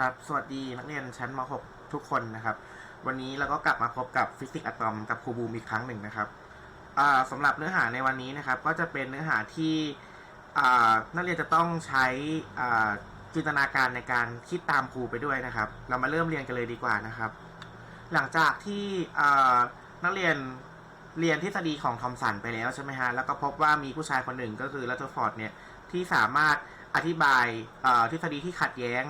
ครับ สวัสดีนักเรียนชั้นม .6 ทุกคนนะครับ วันนี้เราก็กลับมาพบกับฟิสิกส์อะตอมกับครูบูมอีกครั้งหนึ่งนะครับอ่าสำหรับเนื้อหาในวันนี้นะครับ ก็จะเป็นเนื้อหาที่นักเรียนจะต้องใช้จินตนาการในการคิดตามครูไปด้วยนะครับ เรามาเริ่มเรียนกันเลยดีกว่านะครับ หลังจากที่นักเรียนเรียนทฤษฎีของทอมสันไปแล้วใช่ไหมฮะ แล้วก็พบว่ามีผู้ชายคนหนึ่งก็คือลัตเทอร์ฟอร์ดเนี่ยที่สามารถอธิบายทฤษฎีที่ขัดแย้ง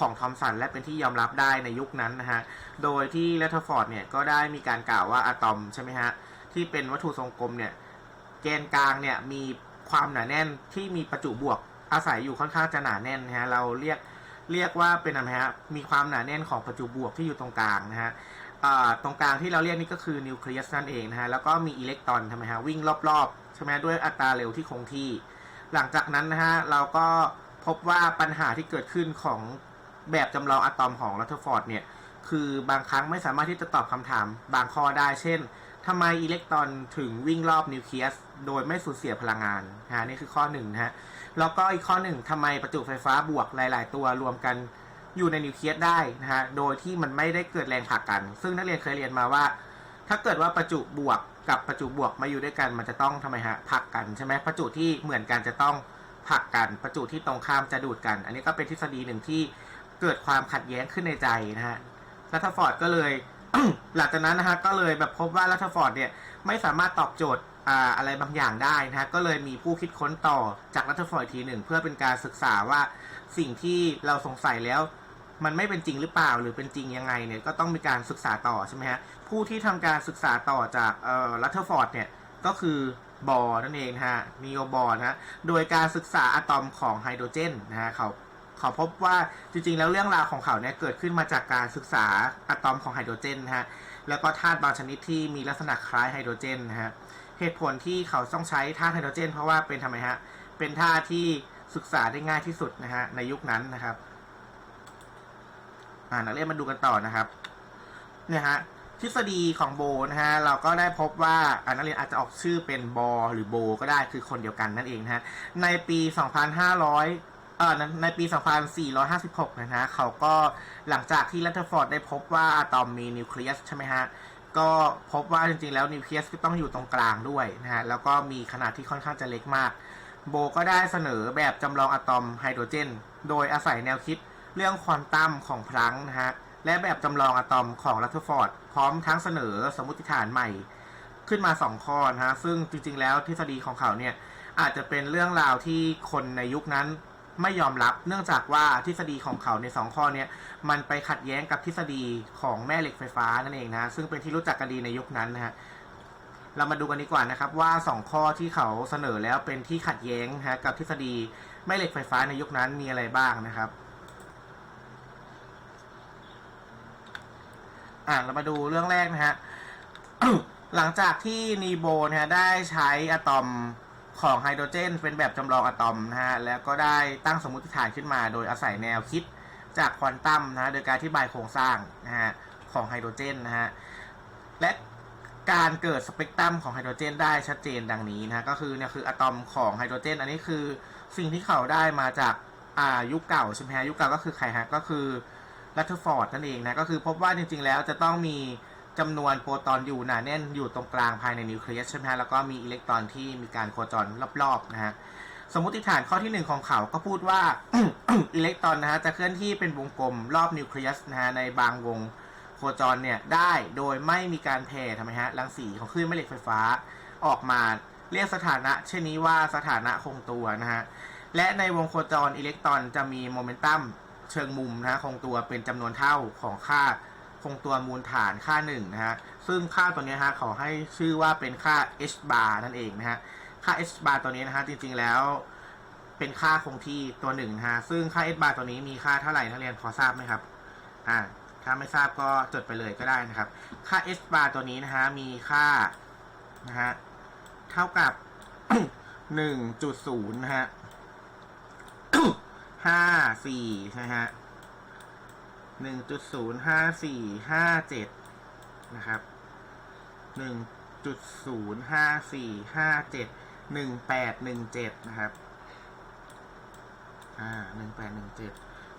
ของทอมสันและเป็นที่ยอมรับได้ในยุคนั้นนะฮะ โดยที่ลัตเทอร์ฟอร์ดเนี่ยก็ได้มีการกล่าวว่าอะตอมใช่ไหมฮะ ที่เป็นวัตถุทรงกลมเนี่ยแกนกลางเนี่ยมีความหนาแน่นที่มีประจุบวกอาศัยอยู่ค่อนข้างจะหนาแน่นนะฮะเราเรียกเรียกว่าเป็นอะไรฮะมีความหนาแน่นของประจุบวกที่อยู่ตรงกลางนะฮะตรงกลางที่เราเรียกนี่ก็คือนิวเคลียสนั่นเองนะฮะแล้วก็มีอิเล็กตรอนทำไมฮะวิ่งรอบๆใช่ไหมด้วยอัตราเร็วที่คงที่ หลังจากนั้นนะฮะเราก็พบว่าปัญหาที่เกิดขึ้นของ แบบจำลองอะตอมของลัตเทอร์ฟอร์ดเนี่ย คือบางครั้งไม่สามารถที่จะตอบคำถามบางข้อได้ เช่นทำไมอิเล็กตรอนถึงวิ่งรอบนิวเคลียส โดยไม่สูญเสียพลังงานฮะนี่คือข้อหนึ่งนะฮะ แล้วก็อีกข้อหนึ่งทำไมประจุไฟฟ้าบวกหลาย ๆ ตัวรวมกันอยู่ในนิวเคลียสได้นะฮะ โดยที่มันไม่ได้เกิดแรงผลักกัน ซึ่งนักเรียนเคยเรียนมาว่า ถ้าเกิดว่าประจุบวกกับประจุบวกมาอยู่ด้วยกันมันจะต้องทำไมฮะผลักกันใช่ไหมประจุที่เหมือนกันจะต้องผลักกัน ประจุที่ตรงข้ามจะดูดกัน อันนี้ก็เป็นทฤษฎีหนึ่งที่ เกิดความขัดแย้งขึ้นในใจนะฮะรัตฟอร์ดก็เลย หลังจากนั้นนะฮะก็เลยแบบพบว่ารัตฟอร์ดเนี่ยไม่สามารถตอบโจทย์อ่าอะไรบางอย่างได้นะฮะก็เลยมีผู้คิดค้นต่อจากรัตฟอร์ดอีกทีหนึ่งเพื่อเป็นการศึกษาว่าสิ่งที่เราสงสัยแล้วมันไม่เป็นจริงหรือเปล่าหรือเป็นจริงยังไงเนี่ยก็ต้องมีการศึกษาต่อใช่ไหมฮะผู้ที่ทำการศึกษาต่อจากเอ่อรัตเทอร์ฟอร์ดเนี่ยก็คือบอร์นั่นเองฮะนีโอบอร์นะโดยการศึกษาอะตอมของไฮโดรเจนนะฮะเขา เขาพบว่าจริงๆ แล้วเรื่องราวของเขาเนี่ยเกิดขึ้นมาจากการศึกษาอะตอมของไฮโดรเจนนะฮะแล้วก็ธาตุบางชนิดที่มีลักษณะคล้ายไฮโดรเจนนะฮะเหตุผลที่เขาต้องใช้ธาตุไฮโดรเจน เพราะว่าเป็นทำไมฮะเป็นธาตุที่ศึกษาได้ง่ายที่สุดนะฮะในยุคนั้นนะครับอ่านักเรียนมาดูกันต่อนะครับเนี่ยฮะทฤษฎีของโบนะฮะเราก็ได้พบว่าอ่านักเรียนอาจจะออกชื่อเป็นบอหรือโบก็ได้คือคนเดียวกันนั่นเองนะฮะในปี 2500 เอ่อในปี 2456 นะฮะเขาก็หลังจากที่ลัตเทอร์ฟอร์ดได้พบว่าอะตอมมีนิวเคลียสใช่ไหมฮะ ก็พบว่าจริงๆ แล้วนิวเคลียสก็ต้องอยู่ตรงกลางด้วยนะฮะ แล้วก็มีขนาดที่ค่อนข้างจะเล็กมาก โบก็ได้เสนอแบบจำลองอะตอมไฮโดรเจน โดยอาศัยแนวคิดเรื่องควอนตัมของพลังนะฮะ และแบบจำลองอะตอมของรัตเทอร์ฟอร์ด พร้อมทั้งเสนอสมมติฐานใหม่ขึ้นมา 2 ข้อนะฮะ ซึ่งจริงๆ แล้วทฤษฎีของเขาเนี่ยอาจจะเป็นเรื่องราวที่คนในยุคนั้น ไม่ยอมรับ เนื่องจากว่าทฤษฎีของเขาใน 2 ข้อเนี้มันไปขัดแย้งกับทฤษฎีของแม่เหล็กไฟฟ้านั่นเองนะซึ่งเป็นที่รู้จักกันดีในยุคนั้นนะฮะเรามาดูกันดีกว่านะครับว่า 2 ข้อที่เขาเสนอแล้วเป็นที่ขัดแย้งนะฮะกับทฤษฎีแม่เหล็กไฟฟ้าในยุคนั้นมีอะไรบ้างนะครับอ่าเรามาดูเรื่องแรกนะฮะ หลังจากที่นีโบนะฮะได้ใช้อะตอม ของไฮโดรเจน เป็นแบบจำลองอะตอมนะฮะแล้วก็ได้ตั้งสมมติฐานขึ้นมาโดยอาศัยแนวคิดจากควอนตัมนะฮะโดยการอธิบายโครงสร้างนะฮะของไฮโดรเจนนะฮะและการเกิดสเปกตรัมของไฮโดรเจน ได้ชัดเจนดังนี้นะฮะก็คือเนี่ยคืออะตอมของไฮโดรเจน อันนี้คือสิ่งที่เขาได้มาจากอ่ายุคเก่าใช่ไหมฮะยุคเก่าก็คือใครฮะก็คือลัตเทอร์ฟอร์ดนั่นเองนะก็คือพบว่าจริงๆแล้วจะต้องมี จำนวนโปรตอนอยู่หนาแน่นอยู่ตรงกลางภายในนิวเคลียสใช่ไหมฮะแล้วก็มีอิเล็กตรอนที่มีการโคจรรอบๆนะฮะสมมติฐานข้อที่หนึ่งของเขาก็พูดว่า อิเล็กตรอนนะฮะจะเคลื่อนที่เป็นวงกลมรอบนิวเคลียสนะฮะในบางวงโคจรเนี่ยได้โดยไม่มีการแผ่ทำไมฮะรังสีของคลื่นแม่เหล็กไฟฟ้าออกมาเรียกสถานะเช่นนี้ว่าสถานะคงตัวนะฮะและในวงโคจรอิเล็กตรอนจะมีโมเมนตัมเชิงมุมนะฮะคงตัวเป็นจำนวนเท่าของค่า คงตัวมูลฐานค่าหนึ่งนะฮะ ซึ่งค่าตัวนี้ฮะเขาให้ชื่อว่าเป็นค่า h bar นั่นเองนะฮะ ค่า h bar ตัวนี้นะฮะจริงๆแล้วเป็นค่าคงที่ตัวหนึ่งนะฮะ ซึ่งค่า h bar ตัวนี้มีค่าเท่าไหร่นักเรียนพอทราบไหมครับ อ่า ถ้าไม่ทราบก็จดไปเลยก็ได้นะครับ ค่า s bar ตัวนี้นะฮะมีค่านะฮะเท่ากับหนึ่งจุดศูนย์นะฮะห้าสี่ใช่ฮะ หนึ่งจุดศูนย์ห้าสี่ห้าเจ็ดนะครับหนึ่งจุดศูนย์ห้าสี่ห้าเจ็ดหนึ่งแปดหนึ่งเจ็ดนะครับ อ่าหนึ่งแปดหนึ่งเจ็ด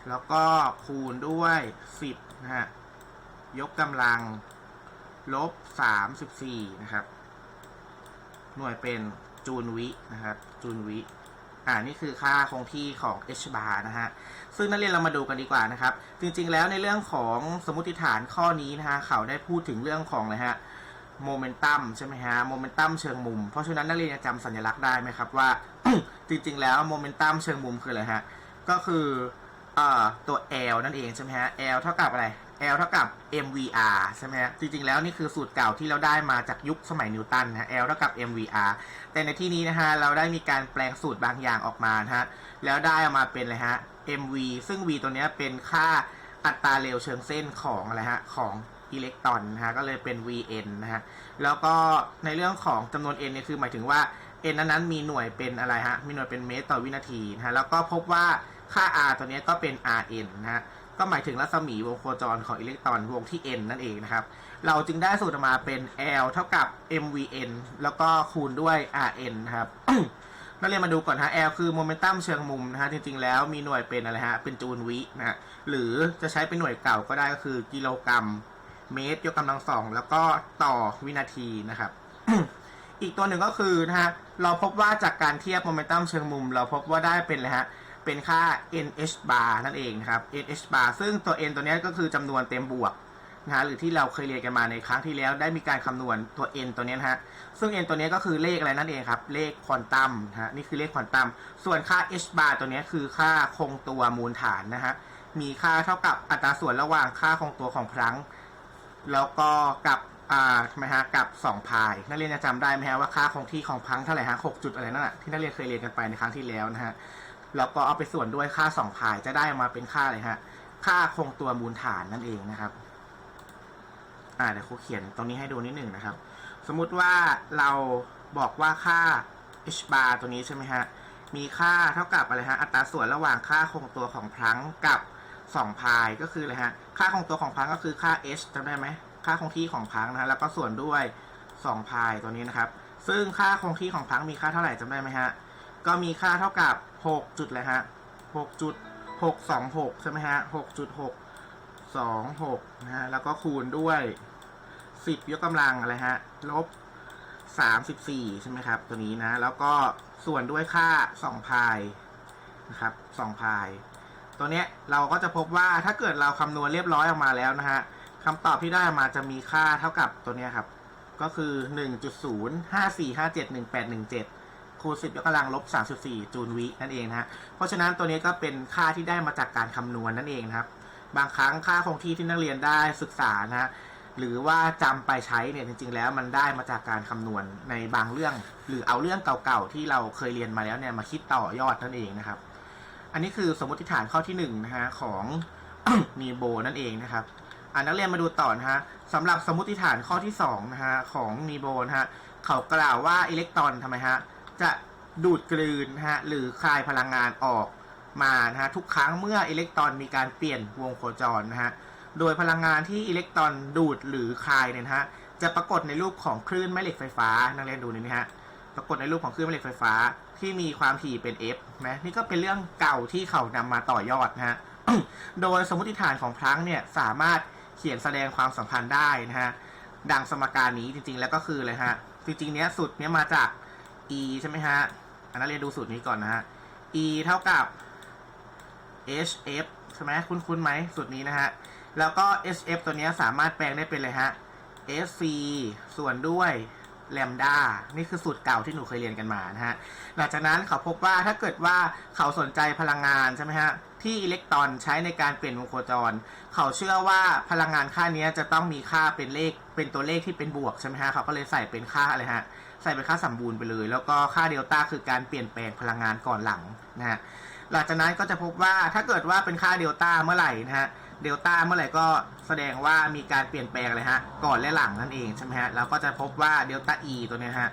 แล้วก็คูณด้วยสิบนะฮะ ยกกำลัง ลบสามสิบสี่นะครับ หน่วยเป็นจูลวินะครับ จูลวิ อ่านี่คือค่าคงที่ของ h bar นะฮะ ซึ่งนักเรียนเรามาดูกันดีกว่านะครับ จริงๆแล้วในเรื่องของสมมติฐานข้อนี้นะฮะ เขาได้พูดถึงเรื่องของอะฮะโมเมนตัมใช่ไหมฮะโมเมนตัมเชิงมุม เพราะฉะนั้นนักเรียนจะจำสัญลักษณ์ได้ไหมครับว่า จริงๆแล้วโมเมนตัมเชิงมุมคืออะไรฮะ ก็คือเอ่อตัว L นั่นเองใช่ไหมฮะ L เท่ากับอะไร L เท่ากับ mvr ใช่ไหมฮะจริงๆ แล้วนี่คือสูตรเก่าที่เราได้มาจากยุคสมัยนิวตันนะ L เท่ากับ mvr แต่ในที่นี้นะฮะเราได้มีการแปลงสูตรบางอย่างออกมานะฮะแล้วได้ออกมาเป็นอะไรฮะ mv ซึ่ง v ตัวนี้เป็นค่าอัตราเร็วเชิงเส้นของอะไรฮะของอิเล็กตรอนนะฮะก็เลยเป็น vn นะฮะแล้วก็ในเรื่องของจำนวน n เนี่ยคือหมายถึงว่า n นั้นๆมีหน่วยเป็นอะไรฮะมีหน่วยเป็นเมตรต่อวินาทีนะฮะแล้วก็พบว่าค่า r ตัวนี้ก็เป็น rn นะฮะ ก็หมายถึงรัศมีวงโคจรของอิเล็กตรอนวงที่ n นั่นเองนะครับ เราจึงได้สูตรมาเป็น l เท่ากับ mvn แล้วก็คูณด้วย rn นะครับนักเรียนมาดูก่อนฮะ L คือโมเมนตัมเชิงมุมนะฮะ จริงๆ แล้วมีหน่วยเป็นอะไรฮะ เป็นจูลวินะฮะ หรือจะใช้เป็นหน่วยเก่าก็ได้ก็คือกิโลกรัม เมตร ยกกำลังสอง แล้วก็ต่อวินาทีนะครับ อีกตัวหนึ่งก็คือนะฮะ เราพบว่าจากการเทียบโมเมนตัมเชิงมุม เราพบว่าได้เป็นอะไรฮะ เป็นค่า nh bar นั่นเองนะครับ nh bar ซึ่งตัว n ตัวนี้ก็คือจำนวนเต็มบวกนะฮะหรือที่เราเคยเรียนกันมาในครั้งที่แล้วได้มีการคำนวณตัว n ตัวนี้นะฮะซึ่ง n ตัวนี้ก็คือเลขอะไรนั่นเองครับ เลขควอนตัมนะฮะนี่คือเลขควอนตัม ส่วนค่า h bar ตัวนี้คือค่าคงตัวมูลฐานนะฮะมีค่าเท่ากับอัตราส่วนระหว่างค่าคงตัวของพลังแล้วก็กับอ่าทำไมฮะกับ2พายนักเรียนจะจำได้ไหมฮะว่าค่าคงที่ของพลังเท่าไหร่ฮะ6จุดอะไรนั่นแหะที่นักเรียนเคยเรียนกันไปในครั้งที่แล้วนะฮะ แล้วก็เอาไปส่วนด้วยค่า2พายจะได้มาเป็นค่าอะไรฮะ ค่าคงตัวมูลฐานนั่นเองนะครับ อ่าเดี๋ยวครูเขียนตรงนี้ให้ดูนิดหนึ่งนะครับ สมมุติว่าเราบอกว่าค่า h bar ตัวนี้ใช่ไหมฮะ มีค่าเท่ากับอะไรฮะ อัตราส่วนระหว่างค่าคงตัวของพลังกับ2พายก็คืออะไรฮะ ค่าคงตัวของพลังก็คือค่า h จำได้ไหม ค่าคงที่ของพลังนะฮะ แล้วก็ส่วนด้วย2พายตัวนี้นะครับ ซึ่งค่าคงที่ของพลังมีค่าเท่าไหร่จำได้ไหมฮะ ก็มีค่าเท่ากับ 6 จุดเลยฮะ6จุด626 ใช่ไหมฮะ6.626นะฮะ แล้วก็คูณด้วย 10 ยกกำลังอะไรฮะ ลบ 34 ใช่ไหมครับ ตัวนี้นะ แล้วก็ส่วนด้วยค่า 2 พายนะครับ2พาย ตัวเนี้ยเราก็จะพบว่าถ้าเกิดเราคำนวณเรียบร้อยออกมาแล้วนะฮะคำตอบที่ได้มาจะมีค่าเท่ากับตัวเนี้ยครับ ก็คือ 1.054571817 คูณ10ยกกำลังลบ34จูลวินั่นเองนะฮะเพราะฉะนั้นตัวนี้ก็เป็นค่าที่ได้มาจากการคำนวณนั่นเองนะครับ บางครั้งค่าคงที่ที่นักเรียนได้ศึกษานะฮะหรือว่าจำไปใช้เนี่ยจริง ๆ แล้วมันได้มาจากการคำนวณในบางเรื่อง หรือเอาเรื่องเก่าๆที่เราเคยเรียนมาแล้วเนี่ยมาคิดต่อยอดนั่นเองนะครับ อันนี้คือสมมติฐานข้อที่หนึ่งนะฮะของนีโบนั่นเองนะครับอ่านักเรียนมาดูต่อนะฮะสำหรับสมมติฐานข้อที่สองนะฮะของนีโบนะฮะเขากล่าวว่าอิเล็กตรอนทำไมฮะ จะดูดกลืนนะฮะหรือคายพลังงานออกมานะฮะทุกครั้งเมื่ออิเล็กตรอนมีการเปลี่ยนวงโคจรนะฮะโดยพลังงานที่อิเล็กตรอนดูดหรือคายเนี่ยฮะจะปรากฏในรูปของคลื่นแม่เหล็กไฟฟ้านักเรียนดูนี่นะฮะปรากฏในรูปของคลื่นแม่เหล็กไฟฟ้าที่มีความถี่เป็น f นะนี่ก็เป็นเรื่องเก่าที่เขานำมาต่อยอดนะฮะโดยสมมติฐานของพลังเนี่ยสามารถเขียนแสดงความสัมพันธ์ได้นะฮะดังสมการนี้จริงๆ แล้วก็คือเลยฮะจริงๆเนี้ยสูตรเนี้ยมาจาก e ใช่ไหมฮะอันนั้นเรียนดูสูตรนี้ก่อนนะฮะ e เท่ากับ hf ใช่ไหมคุ้นๆไหมสูตรนี้นะฮะ แล้วก็ hf ตัวนี้สามารถแปลงได้เป็นเลยฮะ sc ส่วนด้วยแลมดา นี่คือสูตรเก่าที่หนูเคยเรียนกันมานะฮะ หลังจากนั้นเขาพบว่าถ้าเกิดว่าเขาสนใจพลังงานใช่ไหมฮะ ที่อิเล็กตรอนใช้ในการเปลี่ยนวงโคจร เขาเชื่อว่าพลังงานค่านี้จะต้องมีค่าเป็นเลข เป็นตัวเลขที่เป็นบวกใช่ไหมฮะ เขาก็เลยใส่เป็นค่าอะไรฮะ ใส่เป็นค่าสัมบูรณ์ไปเลย แล้วก็ค่าเดลต้าคือการเปลี่ยนแปลงพลังงานก่อนหลังนะฮะหลังจากนั้นก็จะพบว่าถ้าเกิดว่าเป็นค่าเดลต้าเมื่อไหร่นะฮะเดลต้าเมื่อไหร่ก็แสดงว่ามีการเปลี่ยนแปลงเลยฮะก่อนและหลังนั่นเองใช่ไหมฮะเราก็จะพบว่าเดลต้า e ตัวนี้ฮะ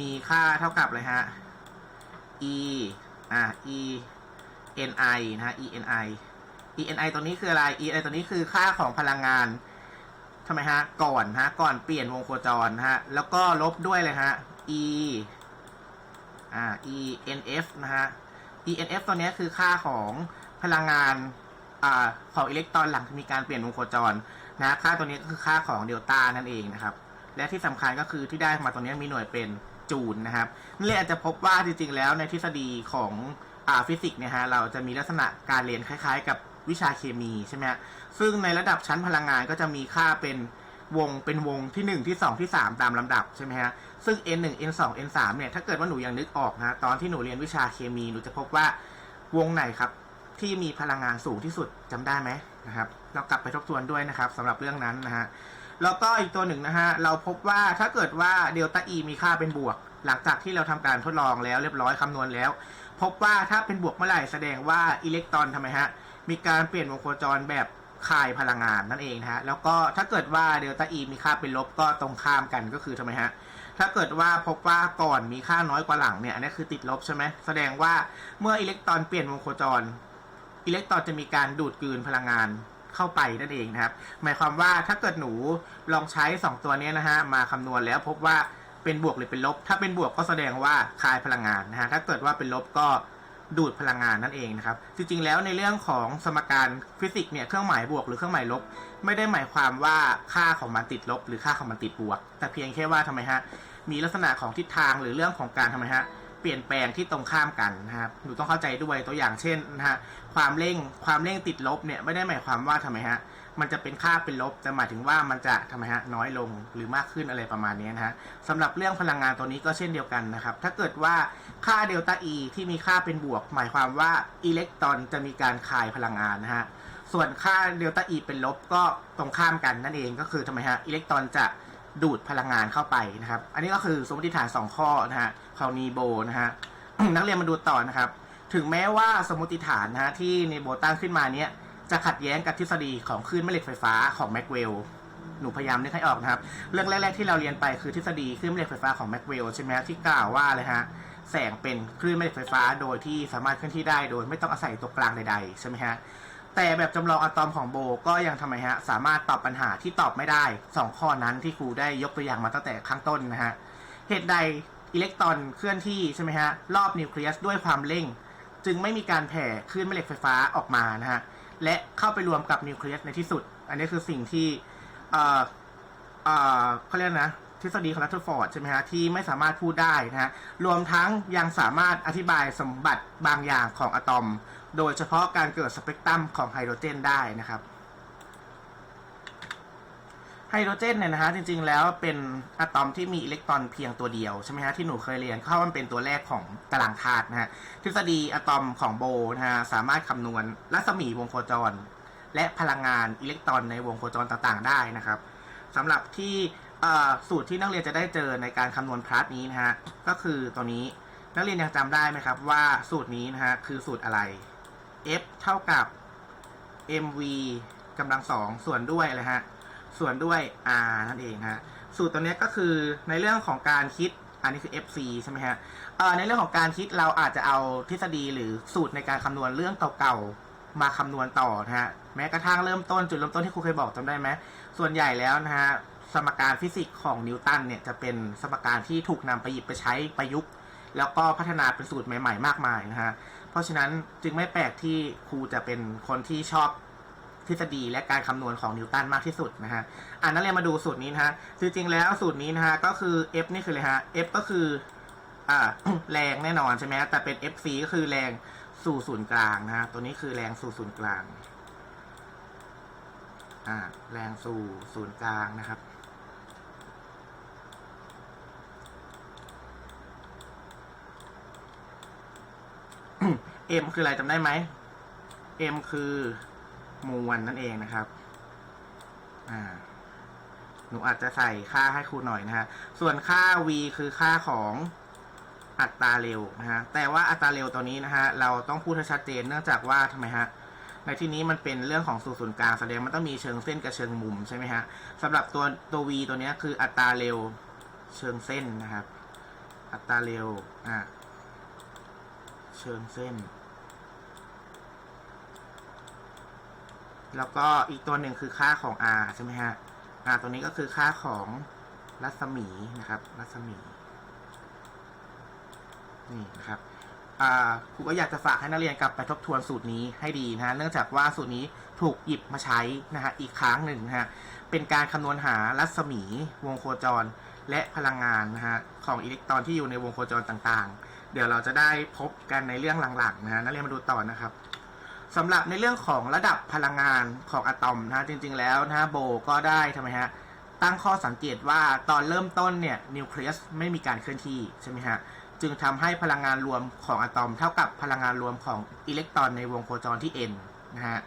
มีค่าเท่ากับเลยฮะ e อ่า e ni นะฮะ e ni e ni ตัวนี้คืออะไร e ni ตัวนี้คือค่าของพลังงาน ทำไมฮะ ก่อนฮะ ก่อนเปลี่ยนวงโคจรฮะ แล้วก็ลบด้วยเลยฮะ e อ่า e nf นะฮะ e nf ตัวนี้คือค่าของพลังงานอ่าของอิเล็กตรอนหลังมีการเปลี่ยนวงโคจรนะค่าตัวนี้ก็คือค่าของเดลต้านั่นเองนะครับ และที่สำคัญก็คือที่ได้มาตัวนี้มีหน่วยเป็นจูลนะครับนั่เลยอาจจะพบว่าจริงๆแล้วในทฤษฎีของอ่าฟิสิกส์เนี่ยฮะเราจะมีลักษณะการเรียนคล้ายๆกับ วิชาเคมีใช่ไหมฮะซึ่งในระดับชั้นพลังงานก็จะมีค่าเป็นวงเป็นวงที่ 1 ที่ 2 ที่ 3 ตามลำดับใช่ไหมฮะซึ่ง n 1 n 2 n 3เนี่ยถ้าเกิดว่าหนูยังนึกออกนะตอนที่หนูเรียนวิชาเคมีหนูจะพบว่าวงไหนครับที่มีพลังงานสูงที่สุดจำได้ไหมนะครับ เรากลับไปทบทวนด้วยนะครับสำหรับเรื่องนั้นนะฮะแล้วก็อีกตัวหนึ่งนะฮะเราพบว่าถ้าเกิดว่าเดลต้า E มีค่าเป็นบวก หลังจากที่เราทำการทดลองแล้วเรียบร้อยคำนวณแล้ว พบว่าถ้าเป็นบวกเมื่อไหร่แสดงว่าอิเล็กตรอนทำไมฮะ มีการเปลี่ยนวงโคจรแบบคายพลังงานนั่นเองนะฮะ แล้วก็ถ้าเกิดว่าเดลต้า E มีค่าเป็นลบก็ตรงข้ามกันก็คือทำไมฮะ ถ้าเกิดว่าพบว่าก่อนมีค่าน้อยกว่าหลังเนี่ยอันนี้คือติดลบใช่ไหมแสดงว่าเมื่ออิเล็กตรอนเปลี่ยนวงโคจร อิเล็กตรอนจะมีการดูดกลืนพลังงานเข้าไปนั่นเองนะครับ หมายความว่าถ้าเกิดหนูลองใช้ 2 ตัวนี้นะฮะมาคำนวณแล้วพบว่าเป็นบวกหรือเป็นลบ ถ้าเป็นบวกก็แสดงว่าคายพลังงานนะฮะถ้าเกิดว่าเป็นลบก็ ดูดพลังงานนั่นเองนะครับ จริงๆ แล้วในเรื่องของสมการฟิสิกส์เนี่ยเครื่องหมายบวกหรือเครื่องหมายลบ ไม่ได้หมายความว่าค่าของมันติดลบ หรือค่าของมันติดบวก แต่เพียงแค่ว่าทำไมฮะมีลักษณะของทิศทางหรือเรื่องของการทำไมฮะเปลี่ยนแปลงที่ตรงข้ามกันนะครับหนูต้องเข้าใจด้วยตัวอย่างเช่นนะฮะความเร่งความเร่งติดลบเนี่ยไม่ได้หมายความว่าทำไมฮะ มันจะเป็นค่าเป็นลบ แต่หมายถึงว่ามันจะทำไมฮะน้อยลงหรือมากขึ้นอะไรประมาณนี้นะฮะสำหรับเรื่องพลังงานตัวนี้ก็เช่นเดียวกันนะครับ ถ้าเกิดว่าค่าเดลต้า E ที่มีค่าเป็นบวก หมายความว่าอิเล็กตรอนจะมีการคายพลังงานนะฮะส่วนค่าเดลต้า E เป็นลบก็ตรงข้ามกันนั่นเองก็คือทำไมฮะอิเล็กตรอนจะดูดพลังงานเข้าไปนะครับ อันนี้ก็คือสมมติฐาน 2 ข้อนะฮะของนีโบนะฮะนักเรียนมาดูต่อนะครับ ถึงแม้ว่าสมมติฐานนะฮะที่นีโบตั้งขึ้นมาเนี้ย จะขัดแย้งกับทฤษฎีของคลื่นแม่เหล็กไฟฟ้าของแม็กเวลล์หนูพยายามนึกให้ออกนะครับ เรื่องแรก ๆ ที่เราเรียนไปคือทฤษฎีคลื่นแม่เหล็กไฟฟ้าของแม็กเวลล์ใช่ไหมที่กล่าวว่าเลยฮะแสงเป็นคลื่นแม่เหล็กไฟฟ้าโดยที่สามารถเคลื่อนที่ได้โดยไม่ต้องอาศัยตัวกลางใดๆใช่ไหมฮะแต่แบบจำลองอะตอมของโบก็ยังทำไมฮะสามารถตอบปัญหาที่ตอบไม่ได้ 2 ข้อนั้นที่ครูได้ยกตัวอย่างมาตั้งแต่ข้างต้นนะฮะเหตุใดอิเล็กตรอนเคลื่อนที่ใช่ไหมฮะรอบนิวเคลียสด้วยความเร่ง จึงไม่มีการแผ่คลื่นแม่เหล็กไฟฟ้าออกมานะฮะ และเข้าไปรวมกับนิวเคลียสในที่สุด อันนี้คือสิ่งที่เอ่อเอ่อเขาเรียกนะทฤษฎีของรัตเทอร์ฟอร์ดใช่ไหมฮะที่ไม่สามารถพูดได้นะฮะรวมทั้งยังสามารถอธิบายสมบัติบางอย่างของอะตอม โดยเฉพาะการเกิดสเปกตรัมของไฮโดรเจนได้นะครับ ไฮโดรเจนเนี่ยนะฮะจริงๆ แล้วเป็นอะตอมที่มีอิเล็กตรอนเพียงตัวเดียวใช่ไหมฮะที่หนูเคยเรียนเข้ามันเป็นตัวแรกของตารางธาตุนะฮะทฤษฎีอะตอมของโบนะฮะสามารถคำนวณรัศมีวงโคจร และพลังงานอิเล็กตรอนในวงโคจรต่างๆ ได้นะครับสำหรับที่สูตรที่นักเรียนจะได้เจอในการคำนวณพาร์ทนี้นะฮะก็คือตัวนี้นักเรียนยังจำได้ไหมครับว่าสูตรนี้นะฮะคือสูตรอะไร f เท่ากับ mv กำลังสองส่วนด้วยอะไรฮะ ส่วนด้วย r นั่นเองฮะสูตรตัวนี้ก็คือในเรื่องของการคิดอันนี้คือ fc ใช่ไหมฮะในเรื่องของการคิดเราอาจจะเอาทฤษฎีหรือสูตรในการคำนวณเรื่องเก่าๆมาคำนวณต่อนะฮะแม้กระทั่งเริ่มต้นจุดเริ่มต้นที่ครูเคยบอกจำได้ไหมส่วนใหญ่แล้วนะฮะสมการฟิสิกส์ของนิวตันเนี่ยจะเป็นสมการที่ถูกนำไปหยิบไปใช้ประยุกต์แล้วก็พัฒนาเป็นสูตรใหม่ ๆ มากมายนะฮะ เพราะฉะนั้นจึงไม่แปลกที่ครูจะเป็นคนที่ชอบ ทฤษฎีและการคำนวณของนิวตันมากที่สุดนะฮะอ่านักเรียนมาดูสูตรนี้นะฮะจริงๆแล้วสูตรนี้นะฮะก็คือ F นี่คืออะไรฮะ F ก็คืออ่าแรงแน่นอนใช่ไหมแต่เป็น FC ก็คือแรงสู่ศูนย์กลางนะฮะตัวนี้คือแรงสู่ศูนย์กลางอ่าแรงสู่ศูนย์กลางนะครับ M คืออะไรจำได้ไหม M คือ มวลนั่นเองนะครับ อ่า หนูอาจจะใส่ค่าให้ครูหน่อยนะฮะ ส่วนค่า v คือค่าของอัตราเร็วนะฮะ แต่ว่าอัตราเร็วตัวนี้นะฮะ เราต้องพูดให้ชัดเจนเนื่องจากว่าทำไมฮะ ในที่นี้มันเป็นเรื่องของสู่ศูนย์กลางแสดงมันต้องมีเชิงเส้นกับเชิงมุมใช่ไหมฮะสำหรับตัวตัว v ตัวนี้คืออัตราเร็วเชิงเส้นนะครับ อัตราเร็ว อ่า เชิงเส้น แล้วก็อีกตัวหนึ่งคือค่าของ r ใช่ไหมฮะ r ตัวนี้ก็คือค่าของรัศมีนะครับ รัศมีนี่นะครับอ่าครูก็อยากจะฝากให้นักเรียนกลับไปทบทวนสูตรนี้ให้ดีนะฮะ เนื่องจากว่าสูตรนี้ถูกหยิบมาใช้นะฮะอีกครั้งหนึ่งนะฮะ เป็นการคำนวณหารัศมีวงโคจรและพลังงานนะฮะของอิเล็กตรอนที่อยู่ในวงโคจรต่างๆ เดี๋ยวเราจะได้พบกันในเรื่องหลังๆนะฮะนักเรียนมาดูต่อนะครับ สำหรับในเรื่องของระดับพลังงานของอะตอมนะฮะจริง ๆ แล้วนะฮะโบก็ได้ทำไมฮะตั้งข้อสังเกตว่าตอนเริ่มต้นเนี่ยนิวเคลียสไม่มีการเคลื่อนที่ใช่ไหมฮะจึงทำให้พลังงานรวมของอะตอม เท่ากับพลังงานรวมของอิเล็กตรอนในวงโคจรที่ n นะฮะ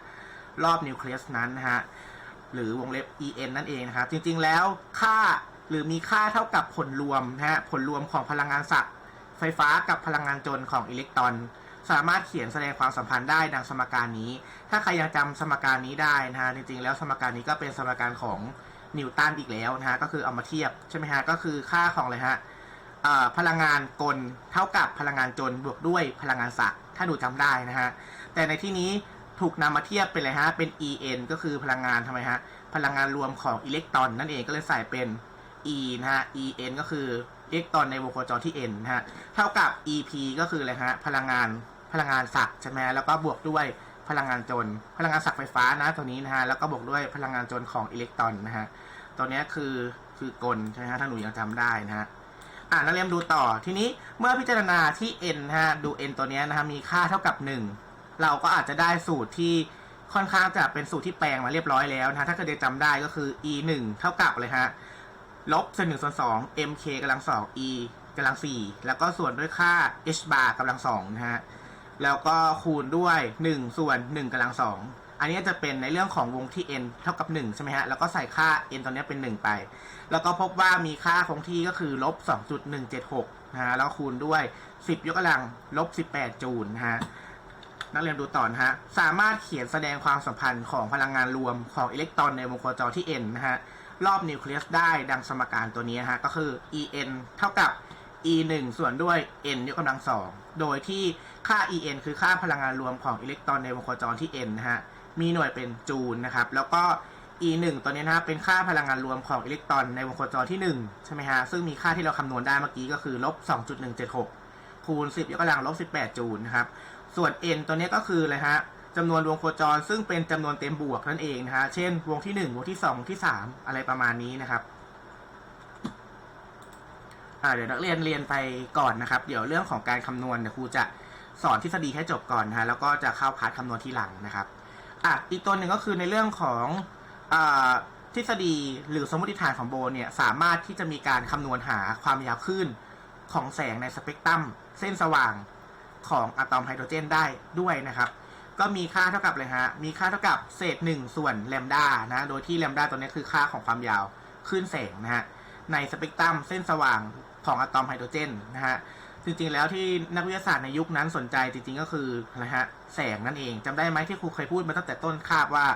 รอบนิวเคลียสนั้นนะฮะหรือวงเล็บ en นั่นเองนะครับจริงๆแล้วค่าหรือมีค่าเท่ากับผลรวมนะฮะผลรวมของพลังงานสักไฟฟ้ากับพลังงานจนของอิเล็กตรอน สามารถเขียนแสดงความสัมพันธ์ได้ดังสมการนี้ ถ้าใครยังจำสมการนี้ได้นะฮะจริงๆแล้วสมการนี้ก็เป็นสมการของนิวตันอีกแล้วนะฮะก็คือเอามาเทียบใช่ไหมฮะก็คือค่าของอะไรฮะพลังงานกลเท่ากับพลังงานจนบวกด้วยพลังงานศักดิ์ถ้าดูจำได้นะฮะแต่ในที่นี้ถูกนำมาเทียบเป็นอะไรฮะเป็น En ก็คือพลังงานทำไมฮะพลังงานรวมของอิเล็กตรอนนั่นเองก็เลยใส่เป็น E นะฮะ En ก็คืออิเล็กตรอนในวงโคจรที่ n นะฮะเท่ากับ EP ก็คืออะไรฮะพลังงาน พลังงานศักใช่ไหมแล้วก็บวกด้วยพลังงานจน พลังงานศักไฟฟ้านะตัวนี้นะฮะแล้วก็บวกด้วยพลังงานจนของอิเล็กตรอนนะฮะตัวนี้คือคือกลใช่ไหมฮะถ้าหนูยังจำได้นะฮะอ่านักเรียนดูต่อทีนี้เมื่อพิจารณาที่ n นะฮะดู n ตัวนี้นะฮะมีค่าเท่ากับ 1 เราก็อาจจะได้สูตรที่ค่อนข้างจะเป็นสูตรที่แปลงมาเรียบร้อยแล้วนะะถ้าเกิดเด็กจำได้ก็คือ e 1เท่ากับเลยฮะลบส่วนหนึ่งส่วนสอง mk กำลังสอง e กำลังสี่แล้วก็ส่วนด้วยค่า h bar กำลังสองนะฮะ แล้วก็คูณด้วย 1 ส่วน 1กำลังสองอันนี้จะเป็นในเรื่องของวงที่ n เท่ากับ 1 ใช่ไหมฮะ แล้วก็ใส่ค่า n ตัวนี้เป็น 1 ไป แล้วก็พบว่ามีค่าคงที่ก็คือลบ 2.176 นะฮะ แล้วคูณด้วย 10 ยกกำลังลบ 18 จูลนะฮะ นักเรียนดูต่อนะฮะ สามารถเขียนแสดงความสัมพันธ์ของพลังงานรวมของอิเล็กตรอนในวงโคจรที่ n นะฮะ รอบนิวเคลียสได้ดังสมการตัวนี้นะฮะ ก็คือ en เท่ากับ e 1ส่วนด้วย n ยกกำลังสองโดยที่ ค่า en คือค่าพลังงานรวมของอิเล็กตรอนในวงโคจรที่ n นะฮะ มีหน่วยเป็นจูลนะครับ แล้วก็ e 1 ตัวนี้นะฮะเป็นค่าพลังงานรวมของอิเล็กตรอนในวงโคจรที่ 1 ใช่ไหมฮะ ซึ่งมีค่าที่เราคำนวณได้เมื่อกี้ก็คือลบ2.176 คูณ 10ยกกำลังลบ18 จูลนะครับ ส่วน n ตัวนี้ก็คืออะไรฮะจำนวนวงโคจรซึ่งเป็นจำนวนเต็มบวกนั่นเองนะฮะ เช่น วงที่ 1 วงที่ 2 วงที่ 3 อะไรประมาณนี้นะครับเดี๋ยวนักเรียนเรียนไปก่อนนะครับ เดี๋ยวเรื่องของการคำนวณเดี๋ยวครูจะ สอนทฤษฎีให้จบก่อนนะฮะแล้วก็จะเข้าพาร์ทคำนวณทีหลังนะครับอะอีกตัวหนึ่งก็คือในเรื่องของอทฤษฎีหรือสมมติฐานของโบนเนี่ยสามารถที่จะมีการคำนวณหาความยาวคลื่นของแสงในสเปกตรัมเส้นสว่างของอะตอมไฮโดรเจนได้ด้วยนะครับ ก็มีค่าเท่ากับเลยฮะมีค่าเท่ากับเศษหนึ่งส่วนแลมดานะโดยที่แลมดาตัวนี้คือค่าของความยาวคลื่นแสงนะฮะในสเปกตรัมเส้นสว่างของอะตอมไฮโดรเจนนะฮะ จริงๆแล้วที่นักวิทยาศาสตร์ในยุคนั้นสนใจจริงๆก็คืออะไรฮะแสงนั่นเองจำได้ไหมที่ครูเคยพูดมาตั้งแต่ต้นคาบว่า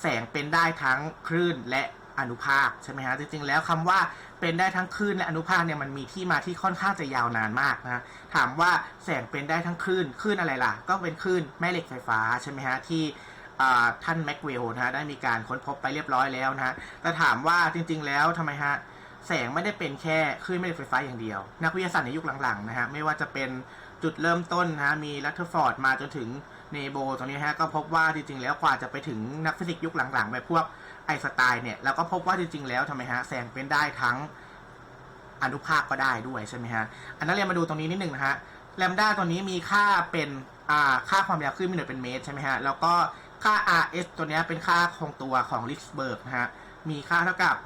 แสงเป็นได้ทั้งคลื่นและอนุภาคใช่ไหมฮะจริงๆแล้วคำว่าเป็นได้ทั้งคลื่นและอนุภาคเนี่ยมันมีที่มาที่ค่อนข้างจะยาวนานมากนะถามว่าแสงเป็นได้ทั้งคลื่นคลื่นอะไรล่ะ ก็เป็นคลื่นแม่เหล็กไฟฟ้าใช่ไหมฮะที่ท่านแม็กเวลนะฮะได้มีการค้นพบไปเรียบร้อยแล้วนะฮะแต่ถามว่าจริง ๆ แล้วทำไมฮะ แสงไม่ได้เป็นแค่คลื่นแม่เหล็กไฟฟ้าอย่างเดียว นักวิทยาศาสตร์ในยุคหลังๆนะฮะไม่ว่าจะเป็นจุดเริ่มต้นนะฮะมีลัตเทอร์ฟอร์ดมาจนถึงเนโบตรงนี้ฮะก็พบว่าจริงๆแล้วกว่าจะไปถึงนักฟิสิกส์ยุคหลังๆ แบบพวกไอสไตน์เนี่ยเราก็พบว่าจริงๆแล้วทำไมฮะแสงเป็นได้ทั้งอนุภาคก็ได้ด้วยใช่ไหมฮะอันนั้นเรียนมาดูตรงนี้นิดหนึ่งนะฮะแลมด้าตัวนี้มีค่าเป็นอ่าค่าความยาวคลื่นมีหน่วยเป็นเมตรใช่ไหมฮะแล้วก็ค่า rs ตัวนี้เป็นค่าคงตัวของลิสเบิร์กนะฮะ มีค่าเท่ากับ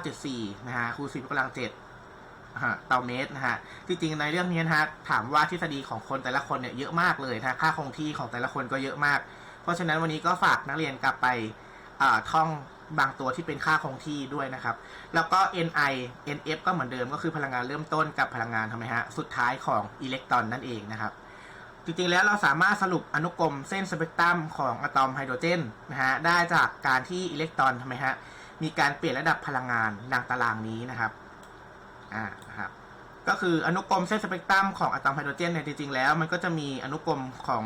1.0974 นะฮะคูณ10กำลัง7ต่อเมตรนะฮะ จริงๆ ในเรื่องนี้นะฮะ ถามว่าทฤษฎีของคนแต่ละคนเนี่ยเยอะมากเลยนะค่าคงที่ของแต่ละคนก็เยอะมาก เพราะฉะนั้นวันนี้ก็ฝากนักเรียนกลับไปท่องบางตัวที่เป็นค่าคงที่ด้วยนะครับ แล้วก็ ni nf ก็เหมือนเดิมก็คือพลังงานเริ่มต้นกับพลังงานทำไมฮะ สุดท้ายของอิเล็กตรอนนั่นเองนะครับ จริงๆแล้วเราสามารถสรุปอนุกรมเส้นสเปกตรัมของอะตอมไฮโดรเจนนะฮะได้จากการที่อิเล็กตรอนทำไมฮะมีการเปลี่ยนระดับพลังงานดังตารางนี้นะครับอ่านะครับก็คืออนุกรมเส้นสเปกตรัมของอะตอมไฮโดรเจนเนี่ยจริงๆแล้วมันก็จะมีอนุกรมของ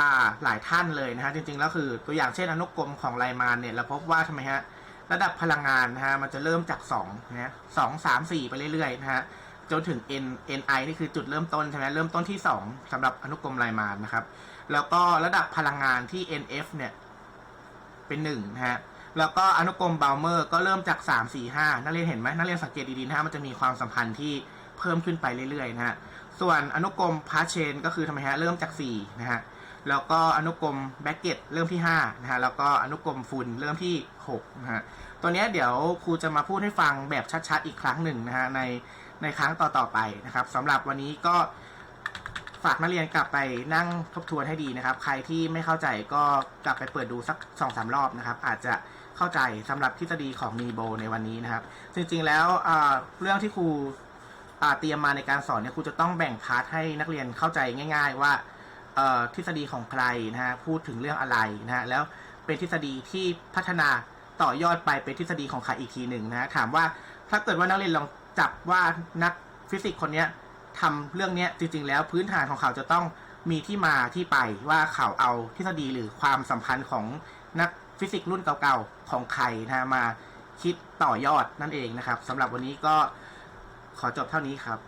อ่าหลายท่านเลยนะฮะจริงๆแล้วคือตัวอย่างเช่นอนุกรมของไลมานเนี่ยเราพบว่าทำไมฮะระดับพลังงานนะฮะมันจะเริ่มจาก2นะฮะสองสามสี่ไปเรื่อยๆนะฮะ จนถึง n ni นี่คือจุดเริ่มต้นใช่ไหมเริ่มต้นที่ 2สำหรับอนุกรมไลมานนะครับ แล้วก็ระดับพลังงานที่ nf เนี่ย เป็นหนึ่งนะฮะแล้วก็อนุกรมบาลเมอร์ก็เริ่มจาก 3 4 5 นักเรียนเห็นไหมนักเรียนสังเกตดีๆนะฮะมันจะมีความสัมพันธ์ที่เพิ่มขึ้นไปเรื่อยๆนะฮะส่วนอนุกรมพาเชนก็คือทำไมฮะเริ่มจาก4นะฮะแล้วก็อนุกรมแบ็กเก็ตเริ่มที่5นะฮะแล้วก็อนุกรมฟุนเริ่มที่6นะฮะตัวเนี้ยเดี๋ยวครูจะมาพูดให้ฟังแบบชัดๆอีกครั้งหนึ่งนะฮะใน ในครั้งต่อๆไปนะครับสำหรับวันนี้ก็ฝากนักเรียนกลับไปนั่งทบทวนให้ดีนะครับ ใครที่ไม่เข้าใจก็กลับไปเปิดดูสักสองสามรอบนะครับ อาจจะเข้าใจสำหรับทฤษฎีของนีโบในวันนี้นะครับ จริงๆแล้วเรื่องที่ครูเตรียมมาในการสอนเนี่ยครูจะต้องแบ่งพาร์ทให้นักเรียนเข้าใจง่าย ๆ ว่าทฤษฎีของใครนะฮะพูดถึงเรื่องอะไรนะฮะแล้วเป็นทฤษฎีที่พัฒนาต่อยอดไปเป็นทฤษฎีของใครอีกทีหนึ่งนะถามว่าถ้าเกิดว่านักเรียนลอง จับว่านักฟิสิกส์คนนี้ทำเรื่องนี้จริง ๆ แล้วพื้นฐานของเขาจะต้องมีที่มาที่ไปว่าเขาเอาทฤษฎีหรือความสัมพันธ์ของนักฟิสิกส์รุ่นเก่าๆ ของใครนะมาคิดต่อยอดนั่นเองนะครับสำหรับวันนี้ก็ขอจบเท่านี้ครับ